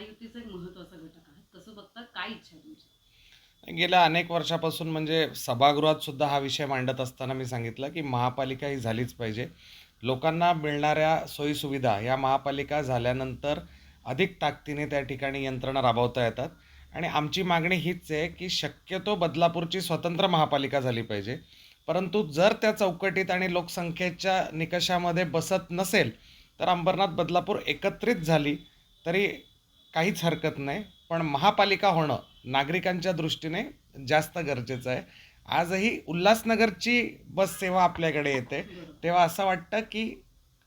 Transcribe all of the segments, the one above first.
महायुतीचा एक महत्त्वाचा घटक आहे. कसं बघता काय इच्छा आहे तुमची? गेल्या अनेक वर्षापासून म्हणजे सभागृहात सुद्धा हा विषय मांडत असताना मी सांगितलं की महापालिका ही झालीच पाहिजे. लोकांना मिळणाऱ्या सोयीसुविधा या महापालिका झाल्यानंतर अधिक ताकदीने त्या ठिकाणी यंत्रणा राबवता येतात. आणि आमची मागणी हीच आहे की शक्यतो बदलापूरची स्वतंत्र महापालिका झाली पाहिजे. परंतु जर त्या चौकटीत आणि लोकसंख्येच्या निकषामध्ये बसत नसेल तर अंबरनाथ बदलापूर एकत्रित झाली तरी काहीच हरकत नाही. पण महापालिका होणं नागरिकांच्या दृष्टीने जास्त गरजेचं आहे. आजही उल्हासनगरची बस सेवा आपल्याकडे येते. तेव्हा असं वाटतं की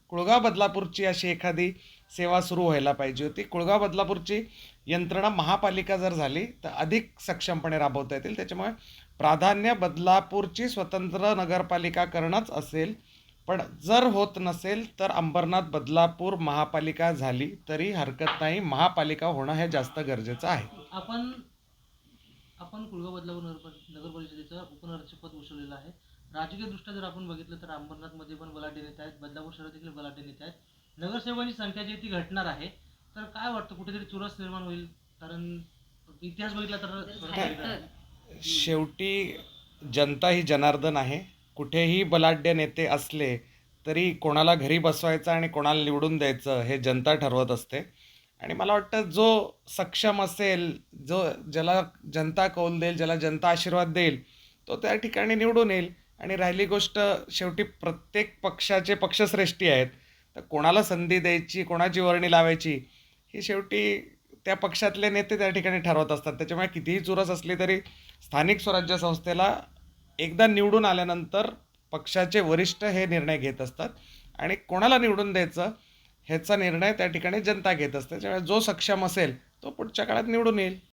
कुळगाव बदलापूरची अशी एखादी सेवा सुरू व्हायला पाहिजे होती. कुळगाव बदलापूरची यंत्रणा महापालिका जर झाली तर अधिक सक्षमपणे राबवता येतील. त्याच्यामुळे प्राधान्य बदलापूरची स्वतंत्र नगरपालिका करणंच असेल. पण जर होत नसेल तर अंबरनाथ बदलापूर महापालिका झाली तरी हरकत नाही. महापालिका होणं हे जास्त गरजेचं आहे. आपण आपण कुळगाव बदलापूर नगर नगर परिषदेचं उपनगराध्यक्षपद भूषवलेलं आहे. राजकीय दृष्ट्या जर आपण बघितलं तर अंबरनाथमध्ये पण बलाढ्य नेते आहेत बदलापूर शहरात देखील बलाढ्य नेते आहेत. नगरसेवकांची संख्या जी ती घटणार आहे. तर काय वाटतं कुठेतरी चुरस निर्माण होईल? कारण इतिहास बघितला तर. शेवटी जनता ही जनार्दन आहे. कुठेही बलाढ्य नेते असले तरी कोणाला घरी बसवायचं आणि कोणाला निवडून द्यायचं हे जनता ठरवत असते. आणि मला वाटतं जो सक्षम असेल जो ज्याला जनता कौल देईल ज्याला जनता आशीर्वाद देईल तो त्या ठिकाणी निवडून येईल. आणि राहिली गोष्ट शेवटी प्रत्येक पक्षाचे पक्षश्रेष्ठी आहेत. तर कोणाला संधी द्यायची कोणाची वर्णी लावायची ही शेवटी त्या पक्षातले नेते त्या ठिकाणी ठरवत असतात. त्याच्यामुळे कितीही चुरस असली तरी स्थानिक स्वराज्य संस्थेला एकदा निवडून आल्यानंतर पक्षाचे वरिष्ठ हे निर्णय घेत असतात आणि कोणाला निवडून द्यायचं ह्याचा निर्णय त्या ठिकाणी जनता घेत असते. त्याच्यामुळे जो सक्षम असेल तो पुढच्या काळात निवडून येईल.